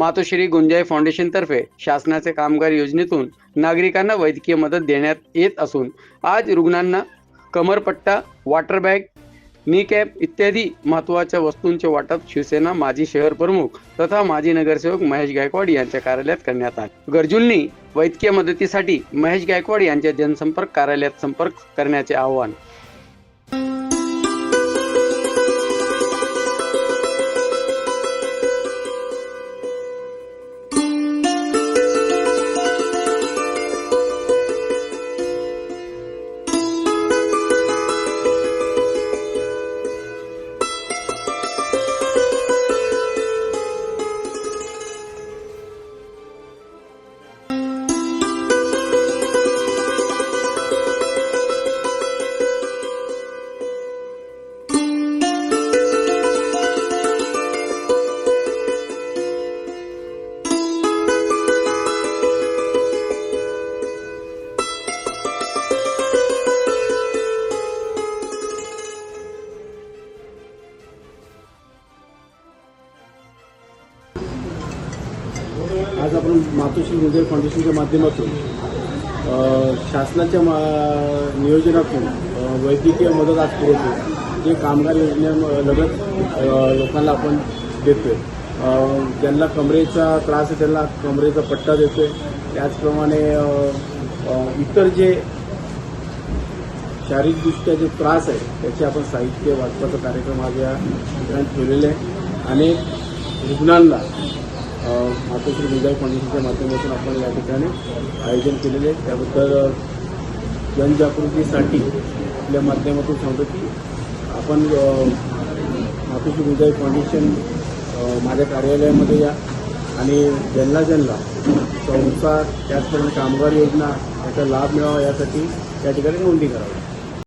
मातोश्री गुंजाई फाउंडेशनतर्फे शासनाचे कामगार योजनेतून नागरिकांना वैद्यकीय मदत देण्यात येत असून आज रुग्णांना कमरपट्टा वॉटर बॅग नी कॅप इत्यादी महत्त्वाच्या वस्तूंचे वाटप शिवसेना माजी शहर प्रमुख तथा माजी नगरसेवक महेश गायकवाड यांच्या कार्यालयात करण्यात आले. गरजूंनी वैद्यकीय मदतीसाठी महेश गायकवाड यांच्या जनसंपर्क कार्यालयात संपर्क करण्याचे आवाहन आज आपण मातोश्री गुंजर फाउंडेशनच्या माध्यमातून शासनाच्या मा नियोजनातून वैद्यकीय मदत आज पुरवतो जे कामगार योजनेलगत लोकांना आपण देतोय. आहे ज्यांना कमरेचा त्रास आहे त्यांना कमरेचा पट्टा देतोय. त्याचप्रमाणे इतर जे शारीरिकदृष्ट्या जे त्रास आहे त्याचे आपण साहित्य वाचपाचा कार्यक्रम आज या ठिकाणी ठेवलेले आहे. अनेक रुग्णांना मातोश्री गुंजाई फाउंडेशनच्या माध्यमातून आपण या ठिकाणी आयोजन केलेले आहे. त्याबद्दल जनजागृतीसाठी आपल्या माध्यमातून सांगतो की आपण मातोश्री गुंजाई फाउंडेशन माझ्या कार्यालयामध्ये या आणि ज्यांना ज्यांना संसार त्याचप्रमाणे कामगार योजना याचा लाभ मिळावा यासाठी त्या ठिकाणी नोंदणी करावी.